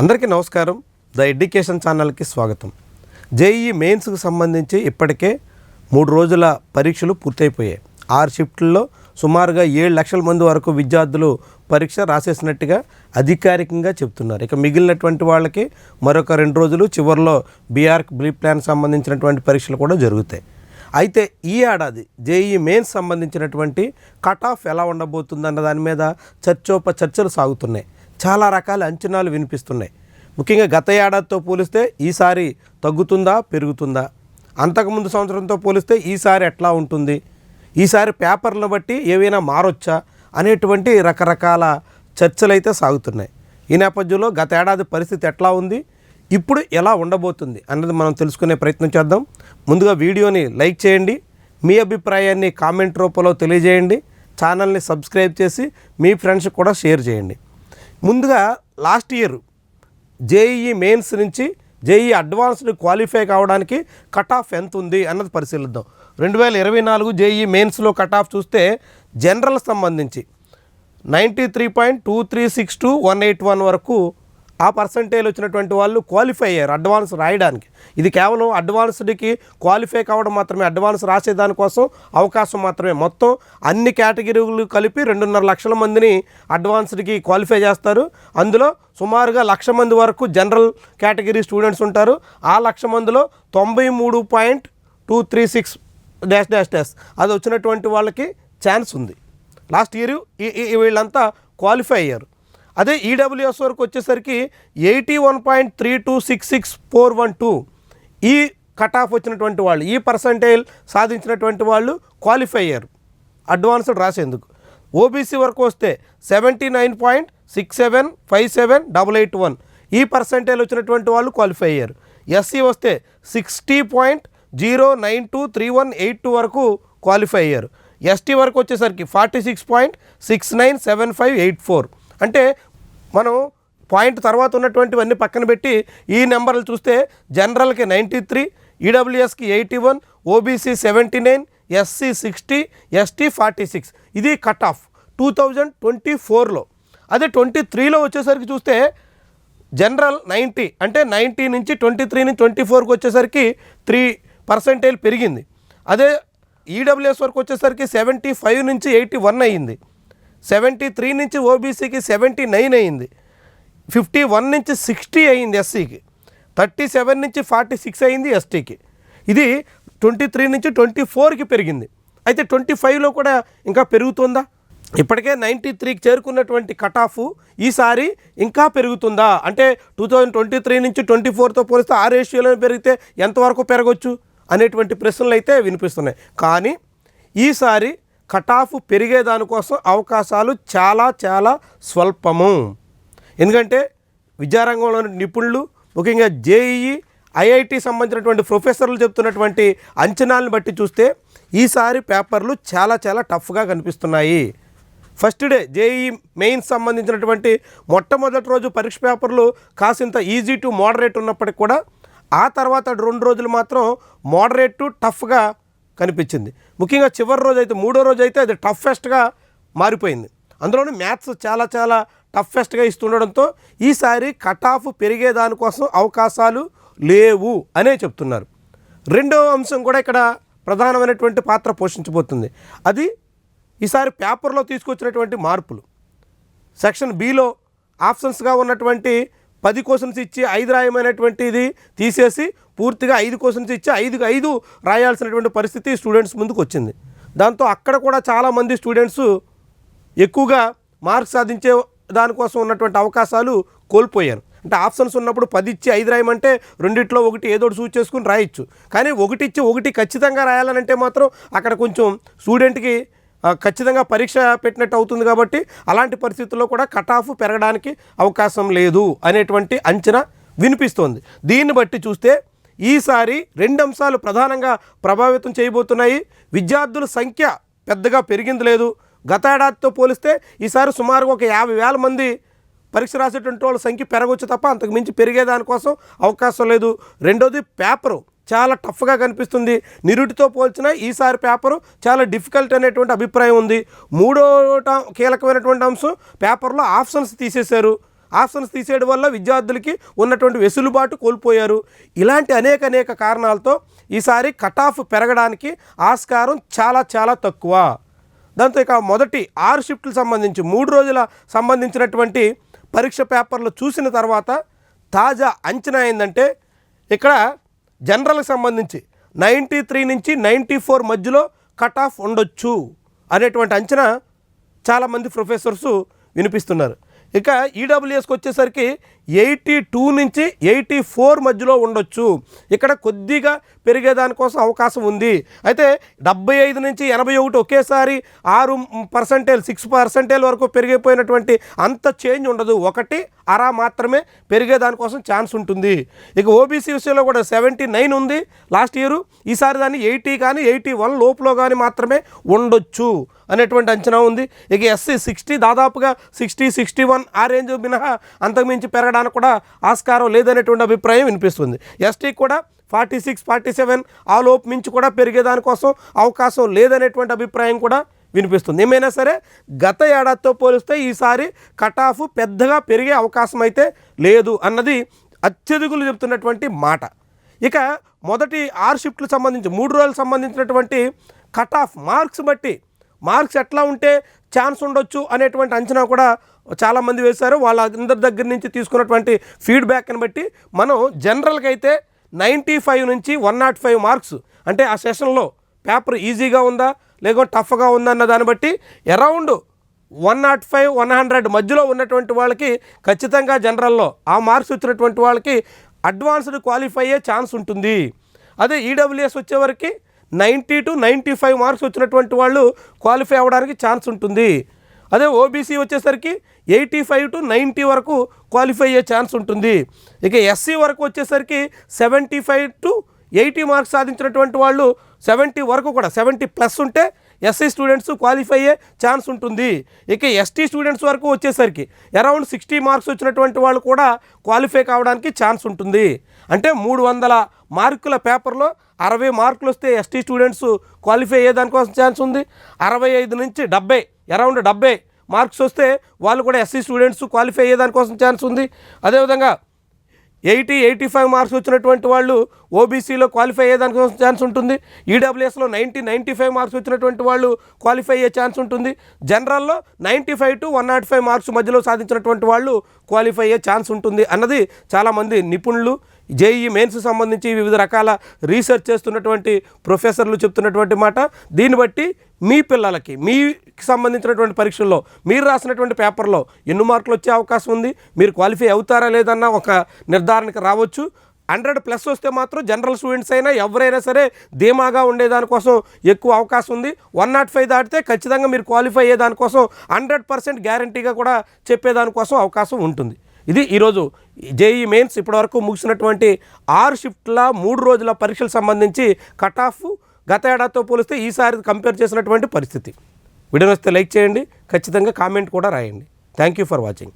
అందరికీ నమస్కారం. The education ఛానల్కి స్వాగతం. జేఈ మెయిన్స్కు సంబంధించి ఇప్పటికే మూడు రోజుల పరీక్షలు పూర్తయిపోయాయి. ఆరు షిఫ్ట్లలో సుమారుగా ఏడు లక్షల మంది వరకు విద్యార్థులు పరీక్ష రాసేసినట్టుగా అధికారికంగా చెప్తున్నారు ఇక మిగిలినటువంటి వాళ్ళకి మరొక రెండు రోజులు చివరిలో బీఆర్ బ్లీ ప్లాన్ సంబంధించినటువంటి పరీక్షలు కూడా జరుగుతాయి. అయితే ఈ ఏడాది జేఈ మెయిన్స్ సంబంధించినటువంటి కట్ ఆఫ్ ఎలా ఉండబోతుందన్న దాని మీద చర్చోప చర్చలు సాగుతున్నాయి. చాలా రకాల అంచనాలు వినిపిస్తున్నాయి. ముఖ్యంగా గత ఏడాదితో పోలిస్తే ఈసారి తగ్గుతుందా పెరుగుతుందా? అంతకుముందు సంవత్సరంతో పోలిస్తే ఈసారి ఎట్లా ఉంటుంది? ఈసారి పేపర్లను బట్టి ఏవైనా మారొచ్చా? అనేటువంటి రకరకాల చర్చలు అయితే సాగుతున్నాయి. ఈ నేపథ్యంలో గత ఏడాది పరిస్థితి ఎట్లా ఉంది? ఇప్పుడు ఎలా ఉండబోతుంది అన్నది మనం తెలుసుకునే ప్రయత్నం చేద్దాం. ముందుగా వీడియోని లైక్ చేయండి. మీ అభిప్రాయాన్ని కామెంట్ రూపంలో తెలియజేయండి. ఛానల్ని సబ్స్క్రైబ్ చేసి మీ ఫ్రెండ్స్కి కూడా షేర్ చేయండి. ముందుగా లాస్ట్ ఇయర్ జేఈఈ మెయిన్స్ నుంచి జేఈ అడ్వాన్స్డ్ క్వాలిఫై కావడానికి కట్ ఆఫ్ ఎంత ఉంది అన్నది పరిశీలిద్దాం. రెండు వేల ఇరవై నాలుగు జేఈ మెయిన్స్లో కట్ ఆఫ్ చూస్తే జనరల్ సంబంధించి ninety three point two three six two one eight one వరకు ఆ పర్సంటేజ్ వచ్చినటువంటి వాళ్ళు క్వాలిఫై అయ్యారు అడ్వాన్స్ రాయడానికి. ఇది కేవలం అడ్వాన్స్డ్కి క్వాలిఫై కావడం మాత్రమే అడ్వాన్స్ రాసేదానికోసం అవకాశం మాత్రమే. మొత్తం అన్ని కేటగిరీలు కలిపి రెండున్నర లక్షల మందిని అడ్వాన్స్డ్కి క్వాలిఫై చేస్తారు. అందులో సుమారుగా లక్ష మంది వరకు జనరల్ కేటగిరీ స్టూడెంట్స్ ఉంటారు. ఆ లక్ష మందిలో తొంభై మూడు point two three six dash dash dash అది వచ్చినటువంటి వాళ్ళకి ఛాన్స్ ఉంది. లాస్ట్ ఇయర్ వీళ్ళంతా క్వాలిఫై అయ్యారు. అదే ఈడబ్ల్యూఎస్ వరకు వచ్చేసరికి eighty one point three two six six four one two ఈ కట్ ఆఫ్ వచ్చినటువంటి వాళ్ళు ఈ పర్సంటేజ్ సాధించినటువంటి వాళ్ళు క్వాలిఫై అయ్యారు. అడ్వాన్స్డ్ రాసేందుకు. ఓబీసీ వరకు వస్తే seventy nine point six seven five seven double eight one ఈ పర్సంటేజ్ వచ్చినటువంటి వాళ్ళు క్వాలిఫై అయ్యారు. ఎస్సీ వస్తే sixty point zero nine two three one eight two వరకు క్వాలిఫై అయ్యారు. ఎస్టీ వరకు వచ్చేసరికి forty six point six nine seven five eight four అంటే మనం పాయింట్ తర్వాత ఉన్నటువంటివన్నీ పక్కన పెట్టి ఈ నెంబర్లు చూస్తే జనరల్కి ninety three ఈడబ్ల్యూఎస్కి eighty one OBC seventy nine SC sixty ST forty six. ఇది cut off two thousand twenty ఫోర్లో. అదే ట్వంటీ త్రీలో వచ్చేసరికి చూస్తే జనరల్ నైంటీ అంటే నైంటీ నుంచి ట్వంటీ త్రీ నుంచి ట్వంటీ ఫోర్కి వచ్చేసరికి త్రీ పర్సెంటేజ్ పెరిగింది. అదే ఈడబ్ల్యూఎస్ వరకు వచ్చేసరికి సెవెంటీ ఫైవ్ నుంచి ఎయిటీ వన్ అయ్యింది. సెవెంటీ త్రీ నుంచి ఓబీసీకి సెవెంటీ నైన్ అయింది. ఫిఫ్టీ వన్ నుంచి సిక్స్టీ అయింది ఎస్సీకి. థర్టీ సెవెన్ నుంచి ఫార్టీ సిక్స్ అయింది ఎస్టీకి. ఇది ట్వంటీ త్రీ నుంచి ట్వంటీ ఫోర్కి పెరిగింది. అయితే ట్వంటీ ఫైవ్లో కూడా ఇంకా పెరుగుతుందా? ఇప్పటికే నైంటీ త్రీకి చేరుకున్నటువంటి కట్ ఆఫ్ ఈసారి ఇంకా పెరుగుతుందా? అంటే టూ థౌజండ్ ట్వంటీ త్రీ నుంచి ట్వంటీ ఫోర్తో పోలిస్తే ఆ రేషియోలో పెరిగితే ఎంతవరకు పెరగచ్చు అనేటువంటి ప్రశ్నలు అయితే వినిపిస్తున్నాయి. కానీ ఈసారి కటాఫ్ ఆఫ్ పెరిగే దానికోసం అవకాశాలు చాలా చాలా స్వల్పము. ఎందుకంటే విద్యారంగంలోని నిపుణులు ముఖ్యంగా జేఈఈ ఐఐటి సంబంధించినటువంటి ప్రొఫెసర్లు చెప్తున్నటువంటి అంచనాలను బట్టి చూస్తే ఈసారి పేపర్లు చాలా చాలా టఫ్గా కనిపిస్తున్నాయి. ఫస్ట్ డే జేఈ మెయిన్స్ సంబంధించినటువంటి మొట్టమొదటి రోజు పరీక్ష పేపర్లు కాసింత ఈజీ టు మోడరేట్ ఉన్నప్పటికీ కూడా ఆ తర్వాత రెండు రోజులు మాత్రం మోడరేట్ టు టఫ్గా కనిపించింది. ముఖ్యంగా చివరి రోజు అయితే మూడో రోజు అయితే అది టఫెస్ట్గా మారిపోయింది. అందులోనూ మ్యాథ్స్ చాలా చాలా టఫెస్ట్గా ఇస్తుండడంతో ఈసారి కట్ ఆఫ్ పెరిగే దానికోసం అవకాశాలు లేవు అనే చెప్తున్నారు. రెండవ అంశం కూడా ఇక్కడ ప్రధానమైనటువంటి పాత్ర పోషించబోతుంది. అది ఈసారి పేపర్లో తీసుకొచ్చినటువంటి మార్పులు. సెక్షన్ బిలో ఆప్షన్స్గా ఉన్నటువంటి పది క్వశ్చన్స్ ఇచ్చి ఐదు రాయమైనటువంటిది తీసేసి పూర్తిగా ఐదు క్వశ్చన్స్ ఇచ్చి ఐదుకి ఐదు రాయాల్సినటువంటి పరిస్థితి స్టూడెంట్స్ ముందుకు వచ్చింది. దాంతో అక్కడ కూడా చాలామంది స్టూడెంట్స్ ఎక్కువగా మార్క్స్ సాధించే దానికోసం ఉన్నటువంటి అవకాశాలు కోల్పోయారు. అంటే ఆప్షన్స్ ఉన్నప్పుడు పది ఇచ్చి ఐదు రాయమంటే రెండిట్లో ఒకటి ఏదో ఒకటి చూస్ చేసుకుని రాయొచ్చు. కానీ ఒకటి ఇచ్చి ఒకటి ఖచ్చితంగా రాయాలనంటే మాత్రం అక్కడ కొంచెం స్టూడెంట్కి ఖచ్చితంగా పరీక్ష పెట్టినట్టు అవుతుంది కాబట్టి అలాంటి పరిస్థితుల్లో కూడా కట్ ఆఫ్ పెరగడానికి అవకాశం లేదు అనేటువంటి అంచనా వినిపిస్తోంది. దీన్ని బట్టి చూస్తే ఈసారి రెండు అంశాలు ప్రధానంగా ప్రభావితం చేయబోతున్నాయి. విద్యార్థుల సంఖ్య పెద్దగా పెరిగింది లేదు. గత ఏడాదితో పోలిస్తే ఈసారి సుమారుగా ఒక యాభై వేల మంది పరీక్ష రాసేటువంటి వాళ్ళ సంఖ్య పెరగవచ్చు తప్ప అంతకు మించి పెరిగేదానికోసం అవకాశం లేదు. రెండోది పేపరు. చాలా టఫ్గా కనిపిస్తుంది. నిరుటితో పోల్చిన ఈసారి పేపరు చాలా డిఫికల్ట్ అనేటువంటి అభిప్రాయం ఉంది. మూడో కీలకమైనటువంటి అంశం పేపర్లో ఆప్షన్స్ తీసేశారు. ఆప్షన్స్ తీసేయడం వల్ల విద్యార్థులకి ఉన్నటువంటి వెసులుబాటు కోల్పోయారు. ఇలాంటి అనేక అనేక కారణాలతో ఈసారి కట్ ఆఫ్ పెరగడానికి ఆస్కారం చాలా చాలా తక్కువ. దాంతో ఇక మొదటి ఆరు షిఫ్ట్లు సంబంధించి మూడు రోజుల సంబంధించినటువంటి పరీక్ష పేపర్లు చూసిన తర్వాత తాజా అంచనా ఏంటంటే ఇక్కడ జనరల్కి సంబంధించి నైంటీ త్రీ నుంచి నైంటీ ఫోర్ మధ్యలో కట్ ఆఫ్ ఉండొచ్చు అనేటువంటి అంచనా చాలామంది ప్రొఫెసర్స్ వినిపిస్తున్నారు. ఇక ఈడబ్ల్యూఎస్కి వచ్చేసరికి ఎయిటీ టూ నుంచి ఎయిటీ ఫోర్ మధ్యలో ఉండొచ్చు. ఇక్కడ కొద్దిగా పెరిగేదానికోసం అవకాశం ఉంది. అయితే డెబ్బై ఐదు నుంచి ఎనభై ఒకటి ఒకేసారి ఆరు పర్సెంటేజ్ సిక్స్ పర్సంటేజ్ వరకు పెరిగిపోయినటువంటి అంత చేంజ్ ఉండదు. ఒకటి అరా మాత్రమే పెరిగేదానికోసం ఛాన్స్ ఉంటుంది. ఇక ఓబీసీ విషయంలో కూడా సెవెంటీ నైన్ ఉంది. లాస్ట్ ఇయర్ ఈసారి దాన్ని ఎయిటీ కానీ ఎయిటీ వన్ లోపులో కానీ మాత్రమే ఉండొచ్చు అనేటువంటి అంచనా ఉంది. ఇక ఎస్సీ సిక్స్టీ దాదాపుగా సిక్స్టీ సిక్స్టీ వన్ ఆ రేంజ్ మినహా అంతకుమించి పెరగడానికి కూడా ఆస్కారం లేదనేటువంటి అభిప్రాయం వినిపిస్తుంది. ఎస్టీకి కూడా ఫార్టీ సిక్స్ ఫార్టీ సెవెన్ ఆ లోపు మించి కూడా పెరిగేదానికోసం అవకాశం లేదనేటువంటి అభిప్రాయం కూడా వినిపిస్తుంది. ఏమైనా సరే గత ఏడాదితో పోలిస్తే ఈసారి కటాఫ్ పెద్దగా పెరిగే అవకాశం అయితే లేదు అన్నది అత్యధికులు చెప్తున్నటువంటి మాట. ఇక మొదటి ఆరు షిఫ్ట్లు సంబంధించి మూడు రోజులకు సంబంధించినటువంటి కట్ ఆఫ్ మార్క్స్ బట్టి మార్క్స్ ఎట్లా ఉంటే ఛాన్స్ ఉండొచ్చు అనేటువంటి అంచనా కూడా చాలామంది వేశారు. వాళ్ళ అందరి దగ్గర నుంచి తీసుకున్నటువంటి ఫీడ్బ్యాక్ని బట్టి మనం జనరల్గా అయితే నైంటీ ఫైవ్ నుంచి వన్ నాట్ ఫైవ్ మార్క్స్ అంటే ఆ సెషన్లో పేపర్ ఈజీగా ఉందా? లేకపోతే టఫ్గా ఉందన్న దాన్ని బట్టి around one not five one hundred మధ్యలో ఉన్నటువంటి వాళ్ళకి ఖచ్చితంగా జనరల్లో ఆ మార్క్స్ వచ్చినటువంటి వాళ్ళకి అడ్వాన్స్డ్ క్వాలిఫై అయ్యే ఛాన్స్ ఉంటుంది. అదే ఈడబ్ల్యూఎస్ వచ్చేవరకు ninety to ninety five marks వచ్చినటువంటి వాళ్ళు క్వాలిఫై అవ్వడానికి ఛాన్స్ ఉంటుంది. అదే ఓబీసీ వచ్చేసరికి ఎయిటీ ఫైవ్ టు నైంటీ వరకు క్వాలిఫై అయ్యే ఛాన్స్ ఉంటుంది. ఇక ఎస్సీ వరకు వచ్చేసరికి seventy five to eighty marks సాధించినటువంటి వాళ్ళు సెవెంటీ వరకు కూడా సెవెంటీ ప్లస్ ఉంటే ఎస్సీ స్టూడెంట్స్ క్వాలిఫై అయ్యే ఛాన్స్ ఉంటుంది. ఇక ఎస్టీ స్టూడెంట్స్ వరకు వచ్చేసరికి అరౌండ్ సిక్స్టీ మార్క్స్ వచ్చినటువంటి వాళ్ళు కూడా క్వాలిఫై కావడానికి ఛాన్స్ ఉంటుంది. అంటే మూడు వందల మార్కుల పేపర్లో అరవై మార్కులు వస్తే ఎస్టీ స్టూడెంట్స్ క్వాలిఫై అయ్యేదానికోసం ఛాన్స్ ఉంది. అరవై ఐదు నుంచి డెబ్బై అరౌండ్ డెబ్బై మార్క్స్ వస్తే వాళ్ళు కూడా ఎస్సీ స్టూడెంట్స్ క్వాలిఫై అయ్యేదానికోసం ఛాన్స్ ఉంది. అదేవిధంగా ఎయిటీ ఎయిటీ ఫైవ్ మార్క్స్ వచ్చినటువంటి వాళ్ళు ఓబీసీలో క్వాలిఫై అయ్యేదానికి ఛాన్స్ ఉంటుంది. ఈడబ్ల్యూఎస్లో నైంటీ నైంటీ ఫైవ్ మార్క్స్ వచ్చినటువంటి వాళ్ళు క్వాలిఫై అయ్యే ఛాన్స్ ఉంటుంది. జనరల్లో ninety five to one not five marks మధ్యలో సాధించినటువంటి వాళ్ళు క్వాలిఫై అయ్యే ఛాన్స్ ఉంటుంది అన్నది చాలామంది నిపుణులు జేఈ మెయిన్స్ సంబంధించి వివిధ రకాల రీసెర్చ్ చేస్తున్నటువంటి ప్రొఫెసర్లు చెప్తున్నటువంటి మాట. దీన్ని బట్టి మీ పిల్లలకి మీకు సంబంధించినటువంటి పరీక్షల్లో మీరు రాసినటువంటి పేపర్లో ఎన్ని మార్కులు వచ్చే అవకాశం ఉంది? మీరు క్వాలిఫై అవుతారా లేదన్న ఒక నిర్ధారణకు రావచ్చు. హండ్రెడ్ ప్లస్ వస్తే మాత్రం జనరల్ స్టూడెంట్స్ అయినా ఎవరైనా సరే ధీమాగా ఉండేదానికోసం ఎక్కువ అవకాశం ఉంది. వన్ నాట్ ఫైవ్ దాటితే ఖచ్చితంగా మీరు క్వాలిఫై అయ్యేదానికోసం హండ్రెడ్ పర్సెంట్ గ్యారంటీగా కూడా చెప్పేదానికోసం అవకాశం ఉంటుంది. ఇది ఈరోజు జేఈ మెయిన్స్ ఇప్పటివరకు ముగిసినటువంటి ఆరు షిఫ్ట్ల మూడు రోజుల పరీక్షలకు సంబంధించి కట్ ఆఫ్ గత ఏడాదితో పోలిస్తే ఈసారి కంపేర్ చేసినటువంటి పరిస్థితి. వీడియో వస్తే లైక్ చేయండి ఖచ్చితంగా కామెంట్ కూడా రాయండి. Thank you for watching.